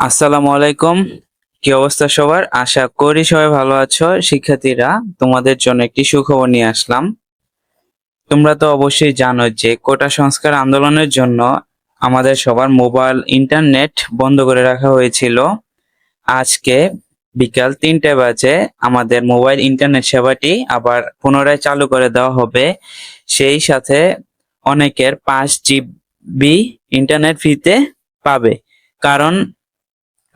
আসসালামু আলাইকুম। কি অবস্থা সবার? আশা করি সবাই ভালো আছো। শিক্ষার্থীরা, তোমাদের জন্য একটি সুখবর নিয়ে আসলাম। তোমরা তো অবশ্যই জানো যে কোটা সংস্কার আন্দোলনের জন্য আমাদের সবার মোবাইল, ইন্টারনেট বন্ধ করে রাখা হয়েছিল। আজকে বিকাল তিনটে বাজে আমাদের মোবাইল, ইন্টারনেট সেবাটি আবার পুনরায় চালু করে দেওয়া হবে। সেই সাথে অনেকের পাঁচ জিবি ইন্টারনেট ফ্রিতে পাবে। কারণ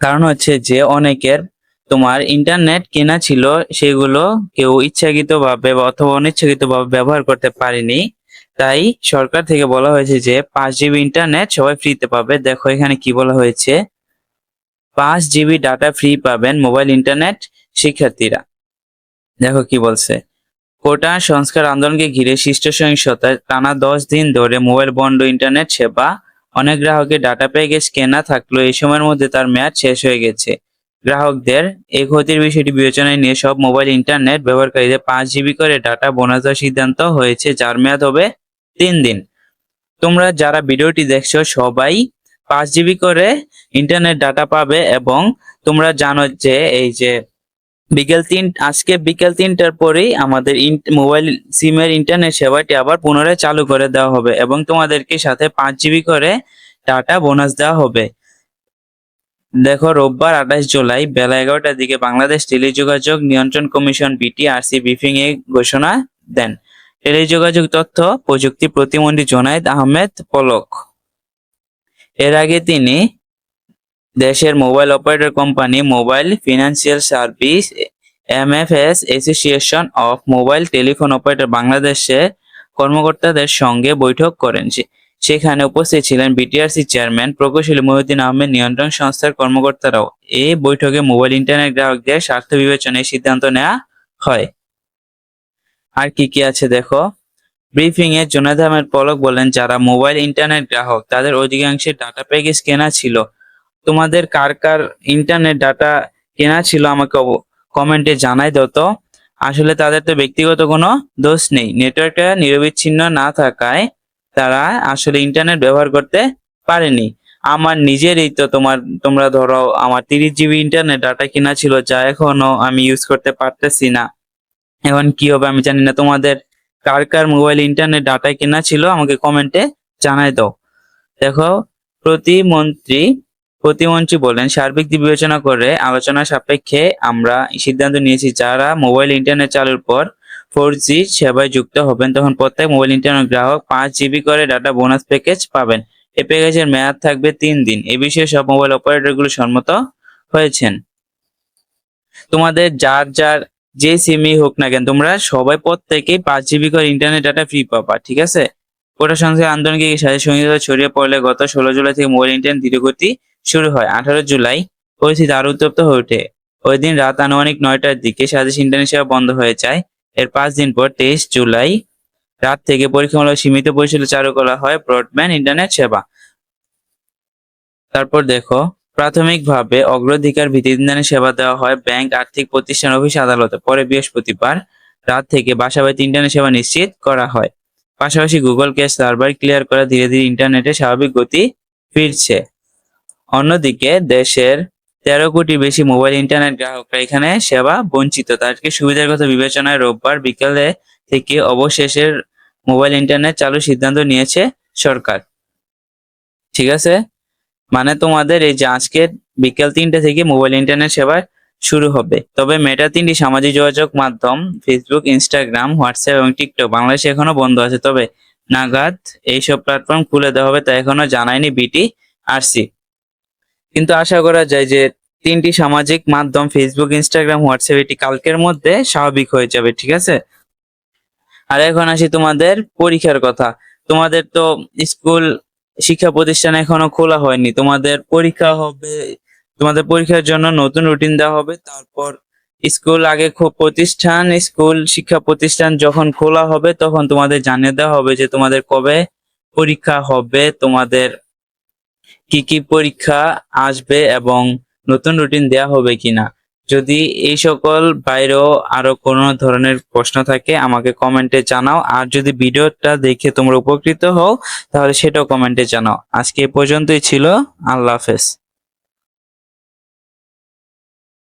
কারণ হচ্ছে যে অনেকের তোমার ইন্টারনেট কেনা ছিল, সেগুলো কেউ ইচ্ছাকৃতভাবে অথবা অনিচ্ছাকৃতভাবে ব্যবহার করতে পারেনি। তাই সরকার থেকে বলা হয়েছে যে পাঁচ জিবি ইন্টারনেট সবাই ফ্রিতে পাবে। দেখো এখানে কি বলা হয়েছে। পাঁচ জিবি ডাটা ফ্রি পাবেন মোবাইল ইন্টারনেট শিক্ষার্থীরা। দেখো কি বলছে। কোটা সংস্কার আন্দোলনকে ঘিরে সৃষ্ট সহিংসতায় টানা দশ দিন ধরে মোবাইল বন্ধ ইন্টারনেট সেবা অনেক গ্রাহকের ডাটা প্যাকেজ কেনা থাকলেও এই সময়ের মধ্যে তার মেয়াদ শেষ হয়ে গেছে। গ্রাহকদের এই ক্ষতির বিষয়টি বিবেচনায় নিয়ে সব মোবাইল ইন্টারনেট ব্যবহারকারীদের পাঁচ জিবি করে ডাটা বোনাস দেওয়ার সিদ্ধান্ত হয়েছে, যার মেয়াদ হবে তিন দিন। তোমরা যারা ভিডিওটি দেখছ, সবাই পাঁচ জিবি করে ইন্টারনেট ডাটা পাবে এবং তোমরা জানো যে এই যে বিকেল তিন, আজকে বিকেল তিনটার পরেই আমাদের মোবাইল সিমের ইন্টারনেট সেবাটি আবার পুনরায় চালু করে দেওয়া হবে এবং তোমাদেরকে সাথে পাঁচ জিবি করে টাটা বোনাস দেওয়া হবে। দেখো, রোববার আঠাশ জুলাই, বেলা এগারোটার দিকে বাংলাদেশ টেলিযোগাযোগ নিয়ন্ত্রণ কমিশন বিটিআরসি ব্রিফিং এ ঘোষণা দেন। টেলিযোগাযোগ তথ্য, প্রযুক্তি প্রতিমন্ত্রী জোনায়েদ আহমেদ পলক। এর আগে তিনি দেশের mobile operator company mobile financial service, MFS association of mobile telephone operator বাংলাদেশের কর্মকর্তাদের সঙ্গে বৈঠক করেন। সেখানে উপস্থিত ছিলেন বিটিআরসি চেয়ারম্যান প্রকৌশলী মহিউদ্দিন আহমেদ, নিয়ন্ত্রণ সংস্থার কর্মকর্তারাও। এই বৈঠকে মোবাইল ইন্টারনেট গ্রাহকদের স্বার্থ বিবেচনায় সিদ্ধান্ত নেওয়া হয়। আর কি কি আছে দেখো? ব্রিফিং এ জোনাদ আহমেদ পলক বলেন, যারা মোবাইল ইন্টারনেট গ্রাহক, তাদের অধিকাংশের ডাটা প্যাকেজ কেনা ছিল। তোমাদের কার কার ইন্টারনেট ডাটা কেনা ছিল আমাকে কমেন্টে জানাই দাও তো। আসলে তাদের তো ব্যক্তিগত কোনো দোষ নেই। নেটওয়ার্কটা নিরবিচ্ছিন্ন না থাকায় তারা আসলে ইন্টারনেট ব্যবহার করতে পারেনি। আমার নিজেরই তো তোমার, তোমরা ধরো আমার তিরিশ জিবি ইন্টারনেট ডাটা কেনা ছিল যা এখনও আমি ইউজ করতে পারতেছি না। এখন কি হবে আমি জানি না। তোমাদের কার কার মোবাইল ইন্টারনেট ডাটা কেনা ছিল আমাকে কমেন্টে জানাই দাও। দেখো, প্রতিমন্ত্রী প্রতিমন্ত্রী বলেন, সার্বিক বিবেচনা করে আলোচনা সাপেক্ষে আমরা সিদ্ধান্ত নিয়েছি, যারা মোবাইল ইন্টারনেট চালুর পর ফোর জি সেবায় যুক্ত হবেন, তখন প্রত্যেক মোবাইল ইন্টারনেট গ্রাহক পাঁচ জিবি করে ডাটা বোনাস প্যাকেজ পাবেন। এ প্যাকেজের মেয়াদ থাকবে তিন দিন। এ বিষয়ে সব মোবাইল অপারেটরগুলো সম্মত হয়েছেন। তোমাদের যার যার যে সিমই হোক না কেন, তোমরা সবাই প্রত্যেকেই পাঁচ জিবি করে ইন্টারনেট ডাটা ফ্রি পাবা, ঠিক আছে? কোটা সংস্কার আন্দোলনকে সাথে সঙ্গীতা ছড়িয়ে পড়লে গত ষোলো জুলাই থেকে মোবাইল ইন্টারনেট ধীরগতি শুরু হয়। আঠারো জুলাই পরিস্থিতি আরও উত্তপ্ত হয়ে ওঠে। ওই দিন রাত আনুমানিক নয়টার দিকে স্বাদেশ ইন্টারনেট সেবা বন্ধ হয়ে যায়। এর পাঁচ দিন পর তেইশ জুলাই রাত থেকে পরীক্ষামূলক সীমিত পরিসরে চালু করা হয় ব্রডব্যান্ড ইন্টারনেট সেবা। তারপর দেখো, প্রাথমিকভাবে অগ্রাধিকার ভিত্তিতে সেবা দেওয়া হয় ব্যাংক, আর্থিক প্রতিষ্ঠান, অফিস, আদালতে। পরে বৃহস্পতিবার রাত থেকে বাসাবাড়িতে ইন্টারনেট সেবা নিশ্চিত করা হয়। পাশাপাশি গুগল কে সার্ভার ক্লিয়ার করা ধীরে ধীরে ইন্টারনেটে স্বাভাবিক গতি ফিরছে। অন্যদিকে দেশের তেরো কোটি বেশি মোবাইল ইন্টারনেট গ্রাহকরা এখানে সেবা বঞ্চিত। তাদেরকে সুবিধার কথা বিবেচনায় রোববার বিকালে থেকে অবশেষের মোবাইল ইন্টারনেট চালু সিদ্ধান্ত নিয়েছে সরকার। ঠিক আছে? মানে তোমাদের এই যে আজকে বিকেল তিনটে থেকে মোবাইল ইন্টারনেট সেবা শুরু হবে। তবে মেটা তিনটি সামাজিক যোগাযোগ মাধ্যম ফেসবুক ইনস্টাগ্রাম হোয়াটসঅ্যাপ এবং টিকটক বাংলাদেশে এখনও বন্ধ আছে। তবে নাগাদ এইসব প্ল্যাটফর্ম খুলে দেওয়া হবে তা এখনও জানায়নি বিটি আরসি কিন্তু আশা করা যায় যে তিনটি সামাজিক মাধ্যম ফেসবুক ইনস্টাগ্রাম হোয়াটসঅ্যাপ এটি কালকের মধ্যে স্বাভাবিক হয়ে যাবে, ঠিক আছে? আর এখন আসি তোমাদের পরীক্ষার কথা। তোমাদের তো স্কুল শিক্ষা প্রতিষ্ঠান এখনও খোলা হয়নি। তোমাদের পরীক্ষা হবে, তোমাদের পরীক্ষার জন্য নতুন রুটিন দেওয়া হবে। তারপর স্কুল আগে প্রতিষ্ঠান, স্কুল শিক্ষা প্রতিষ্ঠান যখন খোলা হবে, তখন তোমাদের জানিয়ে দেওয়া হবে যে তোমাদের কবে পরীক্ষা হবে, তোমাদের কি কি পরীক্ষা আসবে এবং নতুন রুটিন দেয়া হবে কিনা? যদি এই সকল বাইরেও আরও কোনো ধরনের প্রশ্ন থাকে, আমাকে কমেন্টে জানাও। আর যদি ভিডিওটা দেখে তোমরা উপকৃত হও, তাহলে সেটাও কমেন্টে জানাও। আজকে এ পর্যন্তই ছিল। আল্লাহ হাফেজ।